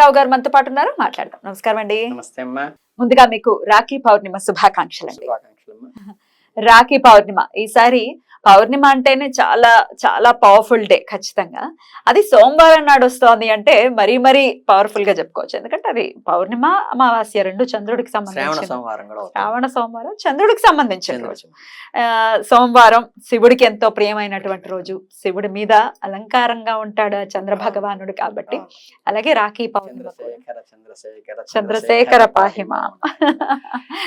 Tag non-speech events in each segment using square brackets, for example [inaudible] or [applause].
గిరిరావు గారు మనతో పాటు ఉన్నారు. మాట్లాడదాం. నమస్కారం అండి. నమస్తే అమ్మా. ముందుగా మీకు రాఖీ పౌర్ణిమ శుభాకాంక్షలు అండి రాఖీ పౌర్ణిమ. ఈసారి పౌర్ణిమ అంటేనే చాలా చాలా పవర్ఫుల్ డే ఖచ్చితంగా. అది సోమవారం నాడు వస్తోంది అంటే మరీ మరీ పవర్ఫుల్గా చెప్పుకోవచ్చు. ఎందుకంటే అది పౌర్ణిమ అమావాస్య రెండు చంద్రుడికి సంబంధించి. శ్రావణ సోమవారం చంద్రుడికి సంబంధించిన రోజు. సోమవారం శివుడికి ఎంతో ప్రియమైనటువంటి రోజు. శివుడి మీద అలంకారంగా ఉంటాడు చంద్ర భగవానుడు కాబట్టి. అలాగే రాఖీ పౌర్ణిమ చంద్రశేఖర పాహిమా.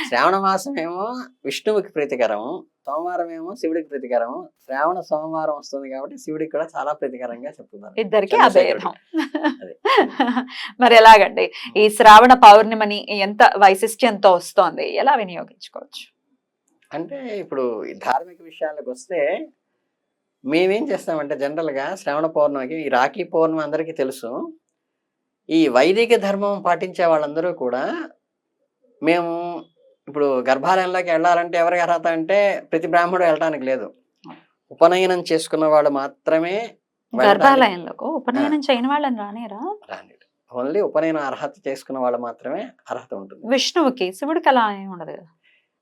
శ్రావణ మాసం ఏమో విష్ణువుకి ప్రీతికరము. సోమవారం ఏమో శివుడికి ప్రీతికరము. శ్రావణ సోమవారం వస్తుంది కాబట్టి శివుడికి కూడా చాలా ప్రీతికరంగా చెప్తున్నారు. ఇద్దరికి. అభేదం. [laughs] మరి ఎలాగండి? ఈ శ్రావణ పౌర్ణిమని ఎంత వైశిష్ట్యంతో వస్తోంది? ఎలా వినియోగించుకోవచ్చు? అంటే ఇప్పుడు ధార్మిక విషయాలకు వస్తే మేమేం చేస్తామంటే జనరల్గా శ్రావణ పౌర్ణమికి ఈ రాఖీ పౌర్ణమి అందరికీ తెలుసు. ఈ వైదిక ధర్మం పాటించే వాళ్ళందరూ కూడా మేము ఇప్పుడు గర్భాలయంలోకి వెళ్ళాలంటే ఎవరికి అర్హత అంటే ప్రతి బ్రాహ్మణుడు వెళ్ళడానికి లేదు. ఉపనయనం చేసుకున్న వాళ్ళు మాత్రమే గర్భాలయంలోకి? ఉపనయనం చేయని వాళ్ళని రానేరా? ఓన్లీ ఉపనయన అర్హత చేసుకున్న వాళ్ళు మాత్రమే అర్హత ఉంటుంది. విష్ణువుకి శివుడికి అలా ఏమి ఉండదు కదా?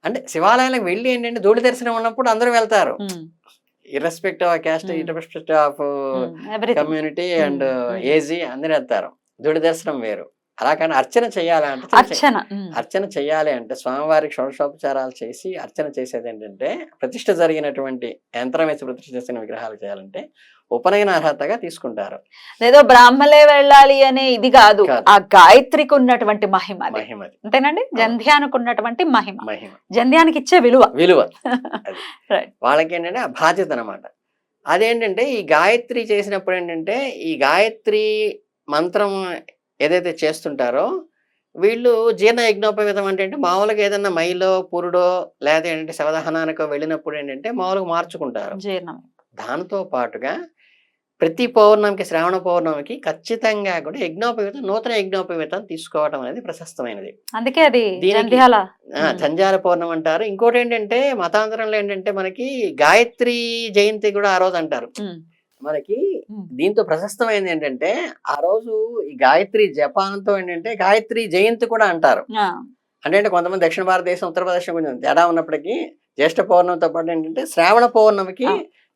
అంటే శివాలయాలకు వెళ్ళి ఏంటంటే దూడి దర్శనం ఉన్నప్పుడు అందరూ వెళ్తారు. ఉమ్, irrespective of caste. Irrespective of. Community and. Age అందరూ వెళ్తారు. దూడి దర్శనం వేరు. అలా కానీ అర్చన చేయాలంటే చిన్న చిన్న- అర్చన అర్చన చేయాలి అంటే స్వామివారికి షోడశోపచారాలు చేసి అర్చన చేసేది ఏంటంటే ప్రతిష్ఠ జరిగినటువంటి యంత్రం వేసి ప్రతిష్ఠ చేసిన విగ్రహాలు చేయాలంటే ఉపనయన అర్హతగా తీసుకుంటారు. ఏదో బ్రాహ్మలే వెళ్ళాలి అనే ఇది కాదు. ఆ గాయత్రికి ఉన్నటువంటి మహిమ అది. మహిమది అంతేనండి? జంధ్యానికి ఉన్నటువంటి మహిమ. మహిమ. జంధ్యానికి ఇచ్చే విలువ. విలువ. [laughs] వాళ్ళకి ఏంటంటే ఆ బాధ్యత అనమాట అదేంటంటే ఈ గాయత్రి చేసినప్పుడు ఏంటంటే ఈ గాయత్రి మంత్రం ఏదైతే చేస్తుంటారో వీళ్ళు జీర్ణ యజ్ఞోపవితం అంటే మామూలుగా ఏదన్నా మైలో పురుడో లేదా ఏంటంటే శవదహనానికో వెళ్ళినప్పుడు ఏంటంటే మామూలుగా మార్చుకుంటారు. జీర్ణం. దాంతో పాటుగా ప్రతి పౌర్ణమికి శ్రావణ పౌర్ణమికి ఖచ్చితంగా కూడా యజ్ఞోపవితం నూతన యజ్ఞోపవితం తీసుకోవడం అనేది ప్రశస్తమైనది. అందుకే అది జంధ్యాల. పౌర్ణమి అంటారు. ఇంకోటి ఏంటంటే మతాంతరంలో ఏంటంటే మనకి గాయత్రి జయంతి కూడా ఆ రోజు అంటారు. మనకి. దీంతో ప్రశస్తమైంది ఏంటంటే ఆ రోజు ఈ గాయత్రి జపాన్తో ఏంటంటే గాయత్రి జయంతి కూడా అంటారు అంటే కొంతమంది దక్షిణ భారతదేశం ఉత్తరప్రదేశ్ కొంచెం తేడా ఉన్నప్పటికీ జ్యేష్ఠ పౌర్ణమితో పాటు ఏంటంటే శ్రావణ పౌర్ణమికి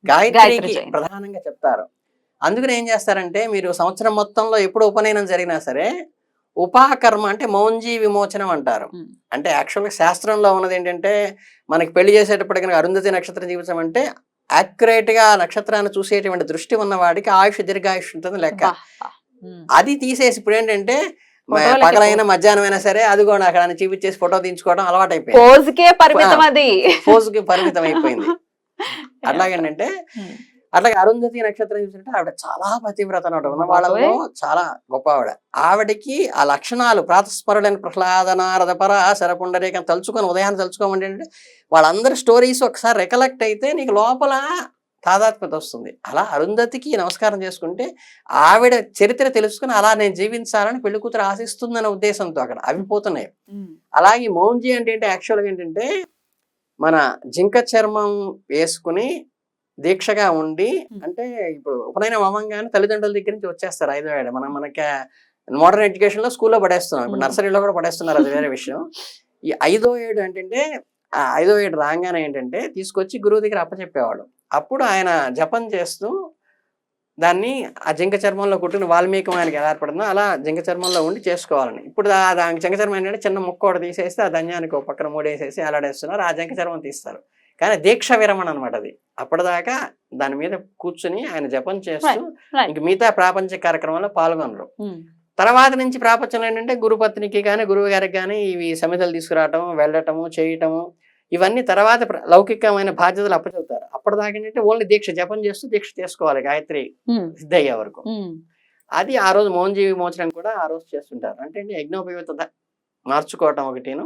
గాయత్రికి. ప్రధానంగా చెప్తారు అందుకని ఏం చేస్తారంటే మీరు సంవత్సరం మొత్తంలో ఎప్పుడు ఉపనయనం జరిగినా సరే ఉపాకర్మ అంటే మౌంజీ విమోచనం అంటారు. అంటే యాక్చువల్గా శాస్త్రంలో ఉన్నది ఏంటంటే మనకి పెళ్ళి చేసేటప్పటికి అరుంధతి నక్షత్రం జీవితం అంటే accurate గా ఆ నక్షత్రాన్ని చూసేటువంటి దృష్టి ఉన్న వాడికి ఆయుష్ దీర్ఘాయుష్ ఉంటుంది లెక్క. అది తీసేసి ఇప్పుడు ఏంటంటే పగలైనా మధ్యాహ్నం అయినా సరే అది కూడా అక్కడ చూపించేసి ఫోటో తీయించుకోవడం అలవాటు అయిపోయింది పరిమితం అది ఫోజుకి పరిమితం అయిపోయింది [laughs] అట్లాగేంటంటే. అట్లాగే అరుంధతి నక్షత్రం చూసినట్టే ఆవిడ చాలా పతివ్రత అనమాట వాళ్ళలో చాలా గొప్ప ఆవిడ ఆవిడకి ఆ లక్షణాలు ప్రాతస్మరుడైన ప్రహ్లాద నారద పర శరపుండరేకం తలుచుకొని ఉదయాన్ని తలుచుకోమంటే ఏంటంటే వాళ్ళందరి స్టోరీస్ ఒకసారి రికలెక్ట్ అయితే నీకు లోపల తాదాత్మ్యత వస్తుంది. అలా అరుంధతికి నమస్కారం చేసుకుంటే ఆవిడ చరిత్ర తెలుసుకుని అలా నేను జీవించాలని పెళ్ళి కూతురు ఆశిస్తుందనే ఉద్దేశంతో అక్కడ అవి పోతున్నాయి. అలాగే మౌంజీ అంటే ఏంటి యాక్చువల్గా ఏంటంటే మన జింక చర్మం వేసుకుని దీక్షగా ఉండి. అంటే ఇప్పుడు ఉపనయనం అవ్వంగానే తల్లిదండ్రుల దగ్గర నుంచి వచ్చేస్తారు ఐదో ఏడు మనం మనకి మోడర్న్ ఎడ్యుకేషన్లో స్కూల్లో పడేస్తున్నాం. ఇప్పుడు. నర్సరీలో కూడా పడేస్తున్నారు. అది వేరే విషయం. ఈ ఐదో ఏడు ఏంటంటే ఆ ఐదో ఏడు రాగానే ఏంటంటే తీసుకొచ్చి గురువు దగ్గర అప్పచెప్పేవాడు అప్పుడు ఆయన జపం చేస్తూ దాన్ని ఆ జింక చర్మంలో కుట్టిన వాల్మీకం ఆయనకి ఎలా ఏర్పడుతుందో అలా జింక చర్మంలో ఉండి చేసుకోవాలని. ఇప్పుడు ఆ జింక చర్మం ఏంటంటే చిన్న ముక్క ఒకటి తీసేస్తే ఆ ధన్యానికి ఒక పక్కన మూడేసేసి అలాడేస్తున్నారు ఆ జింక చర్మం తీస్తారు. కానీ దీక్ష విరమణ అనమాట అది. అప్పటిదాకా దాని మీద కూర్చుని ఆయన జపం చేస్తూ. ఇంక మిగతా ప్రాపంచిక కార్యక్రమంలో పాల్గొనరు. ఉమ్, తర్వాత నుంచి ప్రాపంచంలో ఏంటంటే గురుపత్నికి కానీ గురువు గారికి కానీ ఇవి సమితలు తీసుకురావటం వెళ్ళటము చేయటము ఇవన్నీ తర్వాత లౌకికమైన బాధ్యతలు అప్పచెబుతారు అప్పటిదాకా ఏంటంటే ఓన్లీ దీక్ష జపం చేస్తూ దీక్ష చేసుకోవాలి గాయత్రి ఉమ్, సిద్ధి అయ్యే వరకు. ఉమ్, అది ఆ రోజు మౌనజీవి విమోచనం కూడా ఆ రోజు చేస్తుంటారు. అంటే యజ్ఞోపయుత ద- మార్చుకోవటం ఒకటిను.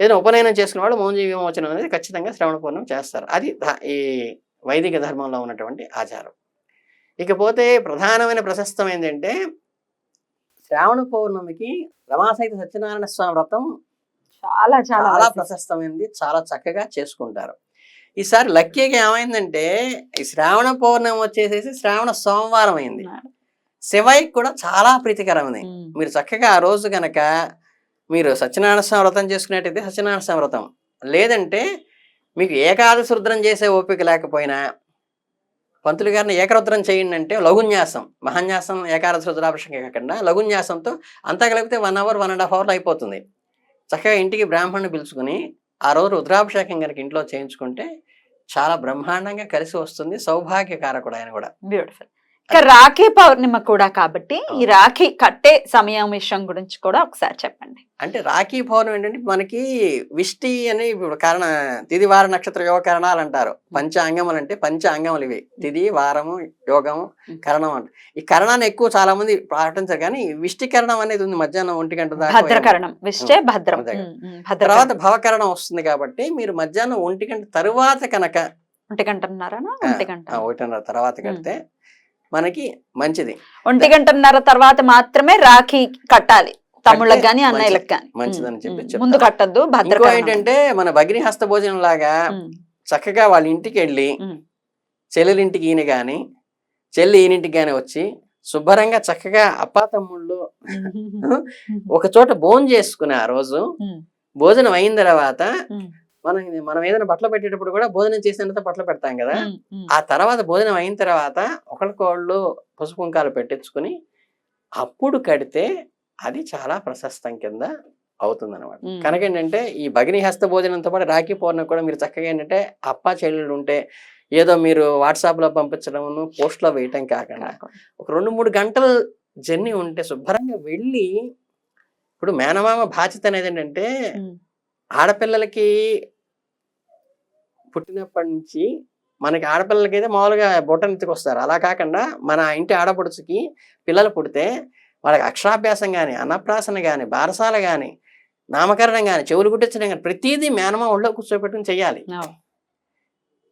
ఏదైనా ఉపనయనం చేసుకున్న వాళ్ళు మౌనజీవి విమోచనం అనేది ఖచ్చితంగా శ్రవణ పూర్ణం చేస్తారు. అది ఈ వైదిక ధర్మంలో ఉన్నటువంటి ఆచారం. ఇకపోతే ప్రధానమైన ప్రశస్తం ఏంటంటే శ్రావణ పౌర్ణమికి రమాసహిత సత్యనారాయణ స్వామి వ్రతం చాలా చాలా. ప్రశస్తమైంది చాలా చక్కగా చేసుకుంటారు. ఈసారి లక్కీగా ఏమైందంటే ఈ శ్రావణ పౌర్ణమి వచ్చేసేసి శ్రావణ సోమవారం అయింది. శివయ్యకి కూడా చాలా ప్రీతికరమైనది మీరు చక్కగా ఆ రోజు గనక మీరు సత్యనారాయణ స్వామి వ్రతం చేసుకునేట్టయితే సత్యనారాయణ స్వామి వ్రతం. లేదంటే మీకు ఏకాదశి రుద్రం చేసే ఓపిక లేకపోయినా పంతులు గారిని ఏకరుద్రం చేయండి అంటే లఘున్యాసం. మహాన్యాసం ఏకాదశి రుద్రాభిషేకం కాకుండా లఘున్యాసంతో అంతా కలిపితే one hour one and half అవర్లో అయిపోతుంది. చక్కగా ఇంటికి బ్రాహ్మణ్ణి పిలుచుకుని ఆ రోజు రుద్రాభిషేకం కనుక ఇంట్లో చేయించుకుంటే చాలా బ్రహ్మాండంగా కలిసి వస్తుంది. సౌభాగ్యకారకుడు ఆయన కూడా. బ్యూటిఫుల్ ఇక రాఖీ పౌర్ణిమ కూడా కాబట్టి ఈ రాఖీ కట్టే సమయం విషయం గురించి కూడా ఒకసారి చెప్పండి. అంటే రాఖీ పౌర్ణమి ఏంటంటే మనకి విష్టి అని ఇప్పుడు కారణ తిది వార నక్షత్ర యోగ కరణాలు అంటారు. పంచ అంగములు అంటే పంచ అంగములు ఇవి తిది వారము యోగము కరణం అంట. ఈ కరణాన్ని ఎక్కువ చాలా మంది పాటించారు కానీ విష్టి కరణం అనేది ఉంది మధ్యాహ్నం ఒంటి గంట దాకా తర్వాత భవకరణం వస్తుంది కాబట్టి మీరు మధ్యాహ్నం ఒంటి గంట తరువాత కనుక ఒంటి గంట. ఒకటిన్నర తర్వాత కడితే మనకి మంచిది. ఒంటి గంటన్నర తర్వాత మాత్రమే రాఖీ కట్టాలి. తమ్ముళ్ళకి మంచిది. అన్నయ్యలకు గాని. మంచిదని చెప్పి. ముందు కట్టద్దు భద్రకరణం ఏంటంటే మన భగిని హస్త భోజనం లాగా చక్కగా వాళ్ళ ఇంటికి వెళ్ళి. చెల్లెలింటికి ఈయన గాని చెల్లి ఈయనింటికి గాని వచ్చి శుభ్రంగా చక్కగా అప్పా తమ్ముళ్ళు [laughs] ఒక చోట భోజనం చేసుకుని ఆ రోజు భోజనం అయిన తర్వాత మనం మనం ఏదైనా బట్టలు పెట్టేటప్పుడు కూడా భోజనం చేసిన తర్వాత బట్టలు పెడతాం కదా. ఆ తర్వాత భోజనం అయిన తర్వాత ఒకరికొళ్ళు పసుపు కుంకాలు పెట్టించుకుని అప్పుడు కడితే అది చాలా ప్రశస్తం కింద అవుతుంది అనమాట. కనుక ఏంటంటే ఈ భగిని హస్త భోజనంతో పాటు రాఖీ పౌర్ణమి కూడా మీరు చక్కగా ఏంటంటే అప్ప చెల్లెళ్ళు ఉంటే ఏదో మీరు వాట్సాప్లో పంపించడం పోస్ట్లో వేయటం కాకుండా ఒక రెండు మూడు గంటల జర్నీ ఉంటే శుభ్రంగా వెళ్ళి ఇప్పుడు మేనమామ బాధ్యత అనేది ఏంటంటే ఆడపిల్లలకి పుట్టినప్పటి నుంచి మనకి ఆడపిల్లలకి అయితే మామూలుగా బొట్టనెత్తికి వస్తారు అలా కాకుండా మన ఇంటి ఆడపడుచుకి పిల్లలు పుడితే వాళ్ళకి అక్షరాభ్యాసం కానీ అన్నప్రాసన కానీ బారసాల కానీ నామకరణం కానీ చెవులు కుట్టించడం కానీ ప్రతిదీ మేనమా ఒళ్ళో కూర్చోబెట్టుకుని చెయ్యాలి. అవును.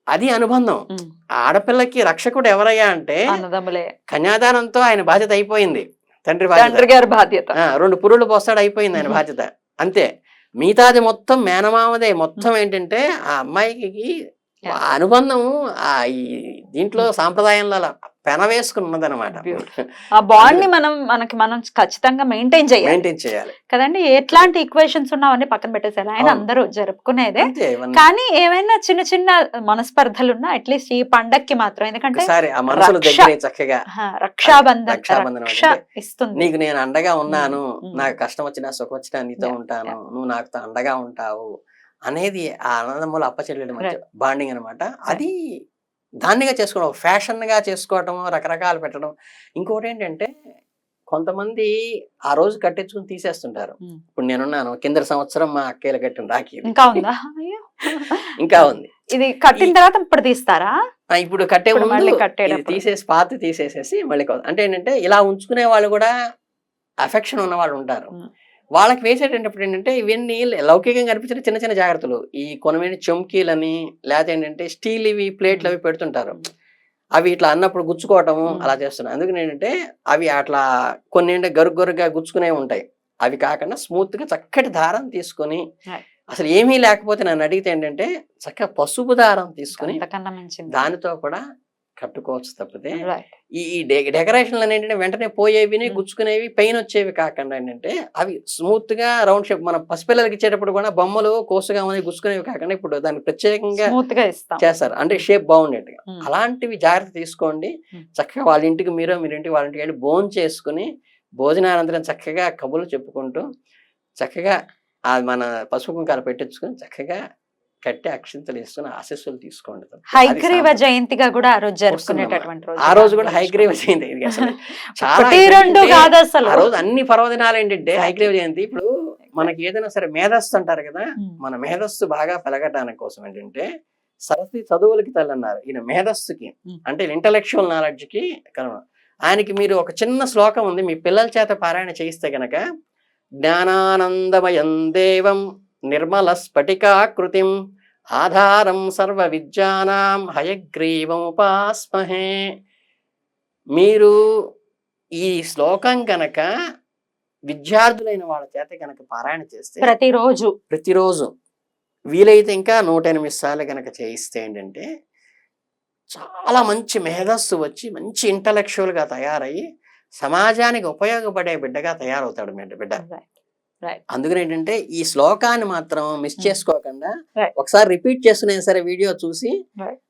అది అనుబంధం. ఆడపిల్లకి రక్షకుడు ఎవరయ్యా అంటే కన్యాదానంతో ఆయన బాధ్యత అయిపోయింది. తండ్రి తండ్రి గారి బాధ్యత. రెండు పురుళ్ళు పోస్తాడు అయిపోయింది ఆయన. బాధ్యత. అంతే. మిగతాది మొత్తం మేనమామదే. మొత్తం ఏంటంటే ఆ అమ్మాయికి అనుబంధం ఆ ఈ దీంట్లో సాంప్రదాయంలో పెనవేసుకుని ఉన్నదనమాట. ఆ బాండ్ని మనం మనకి మనం ఖచ్చితంగా మెయింటైన్ చేయాలి. మెయింటైన్ చేయాలి. కదండి? ఎట్లాంటి ఈక్వేషన్స్ ఉన్నావన్నీ పక్కన పెట్టేసారు ఆయన. అందరూ జరుపుకునేదే. కానీ ఏమైనా చిన్న చిన్న మనస్పర్ధలు ఉన్నా అట్లీస్ట్ ఈ పండక్కి మాత్రం. ఎందుకంటే చక్కగా. రక్షాబంధన్ ఇస్తుంది. నీకు నేను అండగా ఉన్నాను. నాకు కష్టం వచ్చినా సుఖం వచ్చినా నీతో ఉంటాను. నువ్వు నాకు అండగా ఉంటావు. అనేది ఆ ఆనందములు అప్పచెల్లెడి మధ్య. బాండింగ్ అనమాట అది దాన్నిగా చేసుకోవడం ఫ్యాషన్గా చేసుకోవటం రకరకాలు పెట్టడం ఇంకోటి ఏంటంటే కొంతమంది ఆ రోజు కట్టించుకుని తీసేస్తుంటారు మ్మ్. ఇప్పుడు నేనున్నాను కింద సంవత్సరం మా అక్కయ్యలు కట్టిన రాఖీ. ఇంకా ఉందా. ఇంకా ఉంది ఇది కట్టిన తర్వాత ఇప్పుడు తీస్తారా ఇప్పుడు కట్టే ముందు మళ్ళీ కట్టేటప్పుడు. తీసేసి పాత తీసేసేసి మళ్ళీ అంటే ఏంటంటే ఇలా ఉంచుకునే వాళ్ళు కూడా అఫెక్షన్ ఉన్న వాళ్ళు ఉంటారు మ్మ్. వాళ్ళకి వేసేటప్పుడు ఏంటంటే ఇవన్నీ లౌకికంగా కనిపించిన చిన్న చిన్న జాగ్రత్తలు. ఈ కొనమైన చెంకీలని లేకపోతే ఏంటంటే స్టీల్ ఇవి ప్లేట్లు అవి పెడుతుంటారు. అవి ఇట్లా అన్నప్పుడు గుచ్చుకోవటము మ్మ్. అలా చేస్తున్నాయి అందుకని ఏంటంటే అవి అట్లా కొన్ని ఏంటంటే గరుగు గరుగ్గా గుచ్చుకునే ఉంటాయి. అవి కాకుండా స్మూత్గా చక్కటి దారం తీసుకొని. అసలు ఏమీ లేకపోతే నన్ను అడిగితే ఏంటంటే చక్కగా పసుపు దారం తీసుకుని దానితో కూడా కట్టుకోవచ్చు తప్పితే. ఈ డెకరేషన్లు ఏంటంటే వెంటనే పోయేవి మ్మ్. గుచ్చుకునేవి పెయిన్ వచ్చేవి కాకుండా ఏంటంటే అవి స్మూత్గా రౌండ్ షేప్ మన పసిపిల్లలకి ఇచ్చేటప్పుడు కూడా బొమ్మలు కోసుగా ఉన్నాయి గుచ్చుకునేవి కాకుండా ఇప్పుడు దానికి ప్రత్యేకంగా చేస్తారు అంటే షేప్ బాగుండేట్టుగా మ్మ్. అలాంటివి జాగ్రత్త తీసుకోండి మ్మ్. చక్కగా వాళ్ళ ఇంటికి మీరు మీరు ఇంటికి వాళ్ళ ఇంటికి వెళ్ళి భోజనం చేసుకుని భోజనానంతరం చక్కగా కబుర్లు చెప్పుకుంటూ చక్కగా మన పసుపు కుంకాలు పెట్టించుకుని చక్కగా కట్టి అక్షింతలు వేసుకుని ఆశస్సులు తీసుకోండి హైగ్రీవ. జయంతిగా కూడా ఆ రోజు. జరుపుకునేటటువంటి రోజు ఆ రోజు కూడా హైగ్రీవ జయంతి అసలు. [laughs] చాలా కాదు అసలు. ఆ రోజు అన్ని పర్వదినాలు ఏంటంటే హైగ్రీవ జయంతి. ఇప్పుడు మనకి ఏదైనా సరే మేధస్సు అంటారు కదా ఉమ్. మన మేధస్సు బాగా పెరగటానికి కోసం ఏంటంటే సరస్వతి చదువులకి తల్లి అన్నారు ఈయన మేధస్సుకి ఉమ్. అంటే ఇంటలెక్చువల్ నాలెడ్జ్కి కారణం ఆయనకి మీరు ఒక చిన్న శ్లోకం ఉంది మీ పిల్లల చేత పారాయణ చేయిస్తే గనక జ్ఞానానందమయం దేవం నిర్మల స్ఫటికాకృతిం ఆధారం సర్వ విద్యానాం హయగ్రీవముపాస్మహే మీరు ఈ శ్లోకం కనుక విద్యార్థులైన వాళ్ళ చేత కనుక పారాయణ చేస్తే ప్రతిరోజు. ప్రతిరోజు వీలైతే ఇంకా నూట ఎనిమిది సార్లు కనుక చేయిస్తే ఏంటంటే చాలా మంచి మేధస్సు వచ్చి మంచి intellectual గా తయారయ్యి సమాజానికి ఉపయోగపడే బిడ్డగా తయారవుతాడు బిడ్డ. అందుకని ఏంటంటే ఈ శ్లోకాన్ని మాత్రం మిస్ Hmm. చేసుకోకుండా. ఒకసారి రిపీట్ చేసుకునే సరే వీడియో చూసి.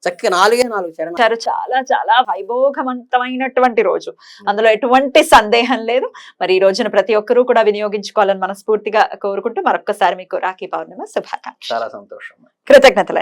చక్కగా నాలుగే నాలుగు చరణాలు. చాలా చాలా వైభోగవంతమైనటువంటి రోజు అందులో ఎటువంటి సందేహం లేదు మరి ఈ రోజున ప్రతి ఒక్కరూ కూడా వినియోగించుకోవాలని మనస్ఫూర్తిగా కోరుకుంటూ మరొక్కసారి మీకు రాఖీ పౌర్ణిమ శుభాకాంక్ష చాలా సంతోషం కృతజ్ఞతలు